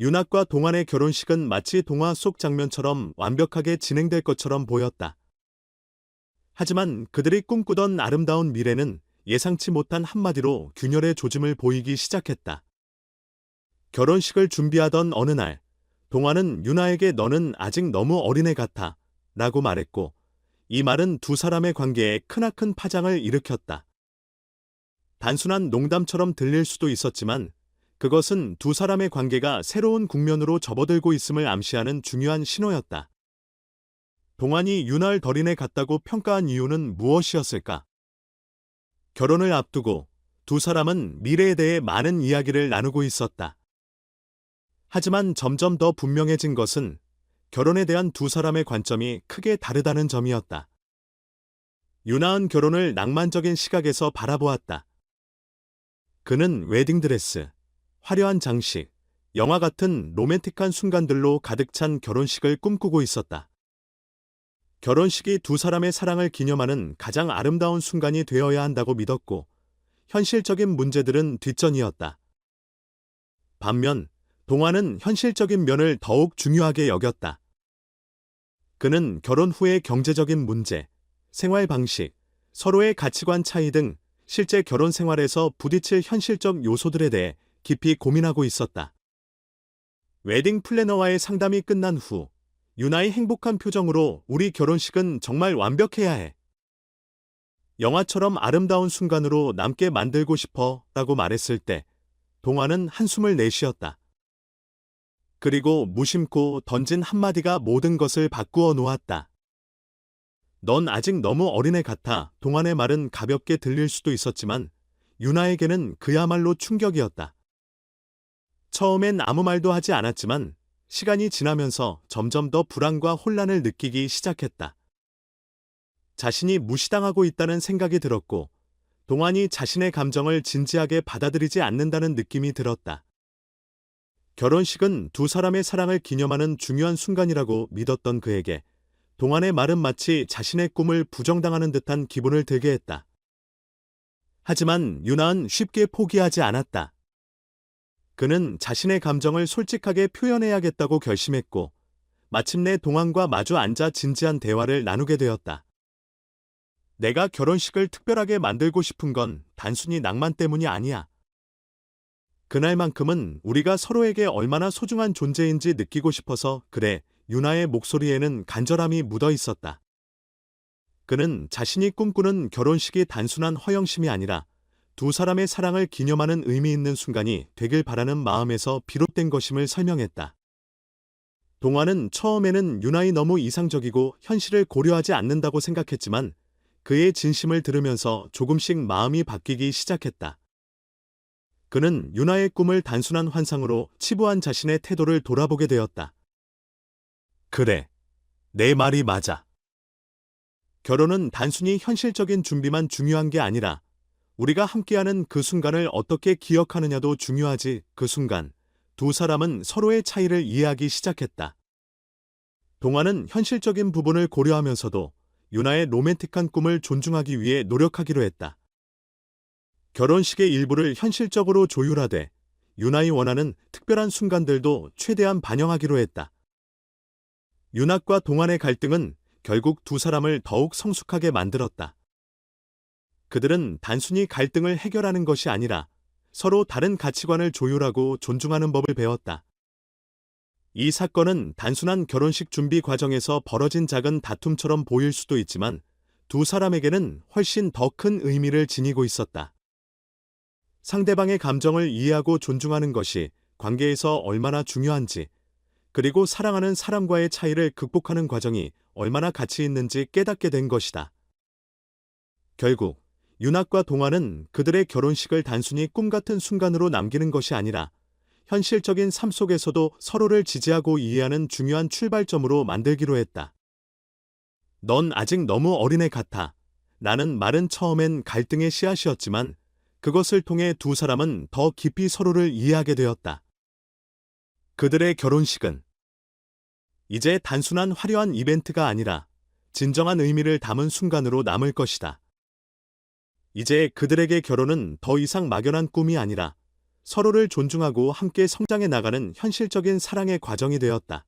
윤학과 동안의 결혼식은 마치 동화 속 장면처럼 완벽하게 진행될 것처럼 보였다. 하지만 그들이 꿈꾸던 아름다운 미래는 예상치 못한 한마디로 균열의 조짐을 보이기 시작했다. 결혼식을 준비하던 어느 날, 동화는 윤아에게 너는 아직 너무 어린애 같아 라고 말했고, 이 말은 두 사람의 관계에 크나큰 파장을 일으켰다. 단순한 농담처럼 들릴 수도 있었지만, 그것은 두 사람의 관계가 새로운 국면으로 접어들고 있음을 암시하는 중요한 신호였다. 동안이 윤아를 덜인애 같다고 평가한 이유는 무엇이었을까? 결혼을 앞두고 두 사람은 미래에 대해 많은 이야기를 나누고 있었다. 하지만 점점 더 분명해진 것은 결혼에 대한 두 사람의 관점이 크게 다르다는 점이었다. 유나은 결혼을 낭만적인 시각에서 바라보았다. 그는 웨딩드레스, 화려한 장식, 영화 같은 로맨틱한 순간들로 가득 찬 결혼식을 꿈꾸고 있었다. 결혼식이 두 사람의 사랑을 기념하는 가장 아름다운 순간이 되어야 한다고 믿었고, 현실적인 문제들은 뒷전이었다. 반면, 동화는 현실적인 면을 더욱 중요하게 여겼다. 그는 결혼 후의 경제적인 문제, 생활 방식, 서로의 가치관 차이 등 실제 결혼 생활에서 부딪힐 현실적 요소들에 대해 깊이 고민하고 있었다. 웨딩 플래너와의 상담이 끝난 후 유나의 행복한 표정으로 우리 결혼식은 정말 완벽해야 해. 영화처럼 아름다운 순간으로 남게 만들고 싶어 라고 말했을 때 동화는 한숨을 내쉬었다. 그리고 무심코 던진 한마디가 모든 것을 바꾸어 놓았다. 넌 아직 너무 어린애 같아 동안의 말은 가볍게 들릴 수도 있었지만 유나에게는 그야말로 충격이었다. 처음엔 아무 말도 하지 않았지만 시간이 지나면서 점점 더 불안과 혼란을 느끼기 시작했다. 자신이 무시당하고 있다는 생각이 들었고, 동안이 자신의 감정을 진지하게 받아들이지 않는다는 느낌이 들었다. 결혼식은 두 사람의 사랑을 기념하는 중요한 순간이라고 믿었던 그에게 동안의 말은 마치 자신의 꿈을 부정당하는 듯한 기분을 들게 했다. 하지만 유나은 쉽게 포기하지 않았다. 그는 자신의 감정을 솔직하게 표현해야겠다고 결심했고, 마침내 동안과 마주 앉아 진지한 대화를 나누게 되었다. 내가 결혼식을 특별하게 만들고 싶은 건 단순히 낭만 때문이 아니야. 그날만큼은 우리가 서로에게 얼마나 소중한 존재인지 느끼고 싶어서 그래, 유나의 목소리에는 간절함이 묻어 있었다. 그는 자신이 꿈꾸는 결혼식이 단순한 허영심이 아니라 두 사람의 사랑을 기념하는 의미 있는 순간이 되길 바라는 마음에서 비롯된 것임을 설명했다. 동화는 처음에는 유나이 너무 이상적이고 현실을 고려하지 않는다고 생각했지만 그의 진심을 들으면서 조금씩 마음이 바뀌기 시작했다. 그는 유나의 꿈을 단순한 환상으로 치부한 자신의 태도를 돌아보게 되었다. 그래. 내 말이 맞아. 결혼은 단순히 현실적인 준비만 중요한 게 아니라 우리가 함께하는 그 순간을 어떻게 기억하느냐도 중요하지. 그 순간 두 사람은 서로의 차이를 이해하기 시작했다. 동화는 현실적인 부분을 고려하면서도 유나의 로맨틱한 꿈을 존중하기 위해 노력하기로 했다. 결혼식의 일부를 현실적으로 조율하되 유나이 원하는 특별한 순간들도 최대한 반영하기로 했다. 윤학과 동안의 갈등은 결국 두 사람을 더욱 성숙하게 만들었다. 그들은 단순히 갈등을 해결하는 것이 아니라 서로 다른 가치관을 조율하고 존중하는 법을 배웠다. 이 사건은 단순한 결혼식 준비 과정에서 벌어진 작은 다툼처럼 보일 수도 있지만 두 사람에게는 훨씬 더 큰 의미를 지니고 있었다. 상대방의 감정을 이해하고 존중하는 것이 관계에서 얼마나 중요한지, 그리고 사랑하는 사람과의 차이를 극복하는 과정이 얼마나 가치 있는지 깨닫게 된 것이다. 결국, 윤학과 동화는 그들의 결혼식을 단순히 꿈 같은 순간으로 남기는 것이 아니라 현실적인 삶 속에서도 서로를 지지하고 이해하는 중요한 출발점으로 만들기로 했다. 넌 아직 너무 어린애 같아. 나는 말은 처음엔 갈등의 씨앗이었지만 그것을 통해 두 사람은 더 깊이 서로를 이해하게 되었다. 그들의 결혼식은 이제 단순한 화려한 이벤트가 아니라 진정한 의미를 담은 순간으로 남을 것이다. 이제 그들에게 결혼은 더 이상 막연한 꿈이 아니라 서로를 존중하고 함께 성장해 나가는 현실적인 사랑의 과정이 되었다.